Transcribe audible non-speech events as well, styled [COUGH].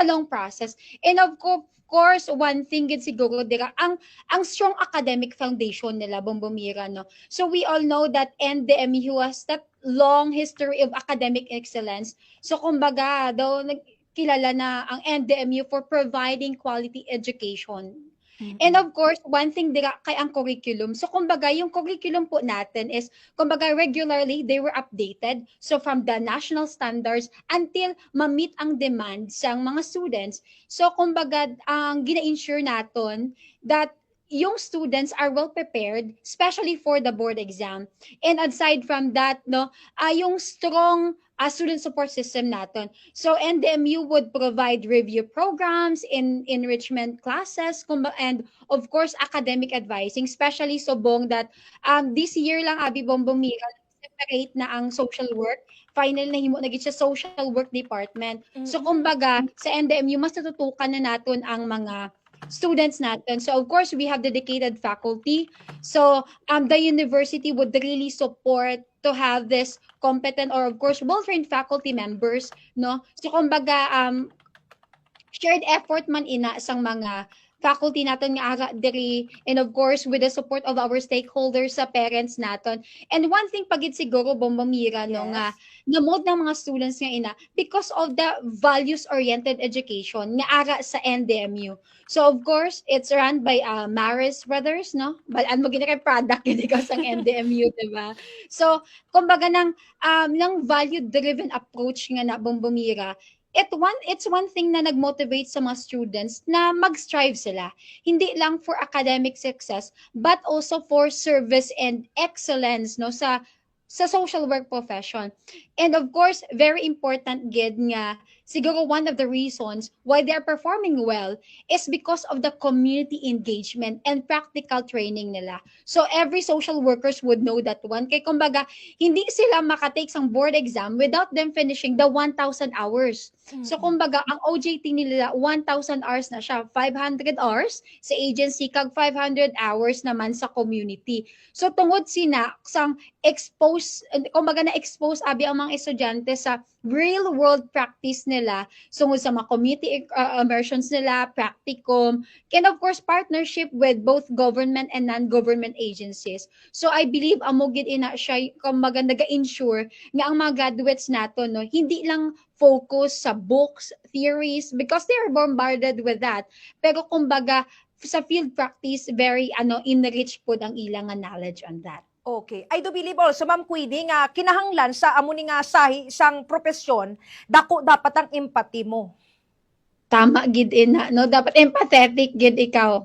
a long process. And of co- course, one thing gid siguro dira ang ang strong academic foundation nila Bombomira no. So we all know that NDMU has that long history of academic excellence. So kumbaga daw nagkilala na ang NDMU for providing quality education And of course, one thing dira kay ang curriculum. So kumbaga, yung curriculum po natin is kumbaga regularly they were updated. So from the national standards until ma-meet ang demand sa mga students. So kumbaga, ang gina-ensure naton that yung students are well prepared, especially for the board exam. And aside from that, no, ah yung strong ah, student support system natin. So NDMU would provide review programs, in enrichment classes, and of course academic advising, especially subong that um this year lang abi bombomira separate na ang social work. Final na himo na siya social work department. So kumbaga sa NDMU mas natutukan na naton ang mga students natin. So of course we have dedicated faculty. So um the university would really support to have this competent or of course well-trained faculty members, no? So kumbaga um shared effort man ina sang mga faculty naton nga ara diri and of course with the support of our stakeholders sa parents naton. And one thing pagit siguro bombamira no Yes. nga namod ng mga students nga ina because of the values oriented education nga ara sa NDMU. So of course, it's run by uh, Maris Brothers, no? Balaan mo gina kay product yun ikaw sa NDMU, [LAUGHS] di ba? So, kumbaga ng um ng value-driven approach nga na bombomira, it one it's one thing na nag-motivate sa mga students na mag-strive sila. Hindi lang for academic success, but also for service and excellence no sa sa social work profession. And of course, very important gid nga siguro one of the reasons why they're performing well is because of the community engagement and practical training nila. So every social workers would know that one. Kay kumbaga, hindi sila makatake sang board exam without them finishing the 1,000 hours. So kumbaga, ang OJT nila 1,000 hours na siya, 500 hours sa agency kag 500 hours naman sa community. So tungod sina sang expose kumbaga na expose abi ang mga estudyante sa real world practice nila sungod sa mga community uh, immersions nila, practicum, and of course partnership with both government and non-government agencies. So I believe amo gid ina siya kumbaga naga-ensure nga ang mga graduates nato no hindi lang focus sa books, theories because they are bombarded with that. Pero kumbaga sa field practice very ano enrich pod ang ilang knowledge on that. Okay. I do believe also, Ma'am Queenie, nga kinahanglan sa amo ni nga sahi isang propesyon, dako dapat ang empathy mo. Tama gid ina no dapat empathetic gid ikaw.